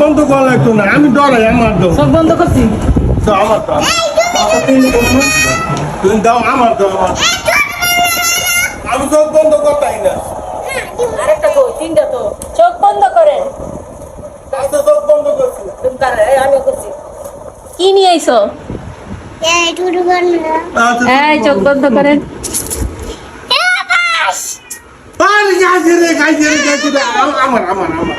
বন্ধ করা লাগতো না আমি ডরাই আমার দাও চোখ বন্ধ করছি? তো আমার দাও তুমি দাও আমার দাও আমার আমি চোখ বন্ধ করতাই না। আরেকটা তো তিনটা তো। চোখ বন্ধ করেন। চোখ বন্ধ করছি। তুমি কারে আমি করছি। কি নিয়ে আইছো? আচ্ছা, এই চোখ বন্ধ করেন। আমার আমার আমার।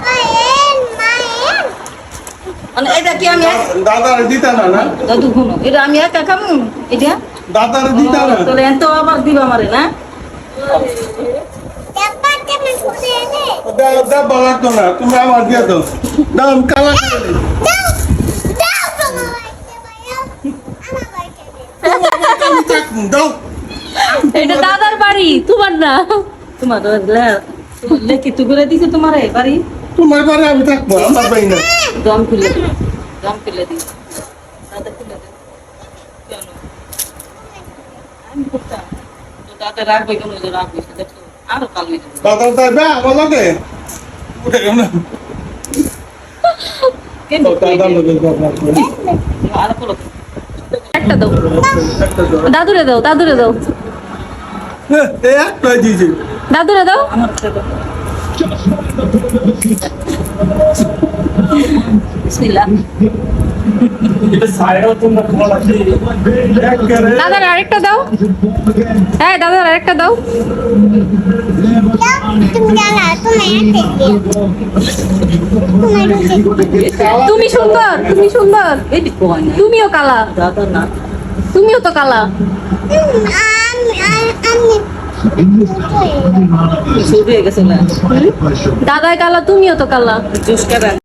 মানে এটা কি আমি দাদারে দিতা না না? দাদু শুনো এটা আমি একা খামু? এটা? দাদারে দিতা না? তাহলে এত আবার দিবা আমারে না? তুমি ফুলে এনে দাও দাও লাগতো না তুমি আমার দিয়ে দাও। দাও কালা দাও দাও বাবা বাইতে বাইও আমার বাইতে দে আমি থাকব দাও এটা দাদার বাড়ি তোমার না? তোমার লেখি তু করে দিছে তোমার বাড়ি? তোমার বাড়ি আমি থাকব আমার বাড়ি না। দম খুলে দম খুলে দিই দাদা খুলে কেন আমি করতাম তো দাদা রাখবে কেন যে রাখবে সে দেখো আরও কাল দাদা যাইবে আমার লগে। উঠে গেল না কেন দাদা লগে যাব আরও করো একটা দাও। একটা দাও। দাদুরে দাও দাদুরে দাও। দাদুরে দাও। দাদার আরেকটা দাও। হ্যাঁ দাদার আরেকটা দাও। তুমি সুন্দর তুমি সুন্দর। তুমিও কালা। তুমিও তো কালা। দাদাই কালা তুমিও তো কালা।